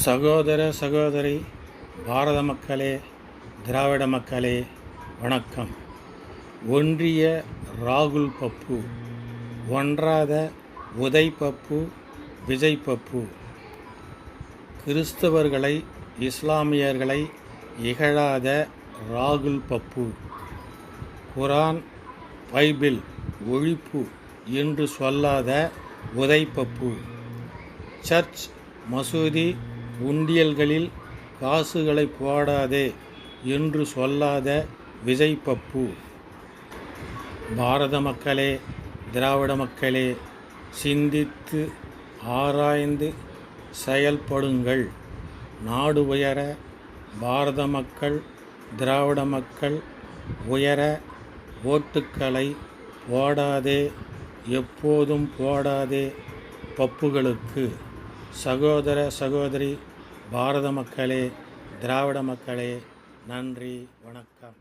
சகோதர சகோதரி பாரத மக்களே திராவிட மக்களே வணக்கம். ஒன்றிய ராகுல் பப்பு ஒன்றாத உதய் பப்பு விஜய் பப்பு. கிறிஸ்தவர்களை இஸ்லாமியர்களை இகழாத ராகுல் பப்பு. குரான் பைபிள் ஒழிப்பு என்று சொல்லாத உதய் பப்பு. சர்ச் மசூதி உண்டியல்களில் காசுகளை போடாதே என்று சொல்லாத விஜய் பப்பு. பாரத மக்களே திராவிட மக்களே சிந்தித்து ஆராய்ந்து செயல்படுங்கள். நாடு உயர பாரத மக்கள் திராவிட மக்கள் உயர ஓட்டுக்களை போடாதே எப்போதும் போடாதே பப்புகளுக்கு. சகோதர சகோதரி பாரத மக்களே திராவிட மக்களே நன்றி வணக்கம்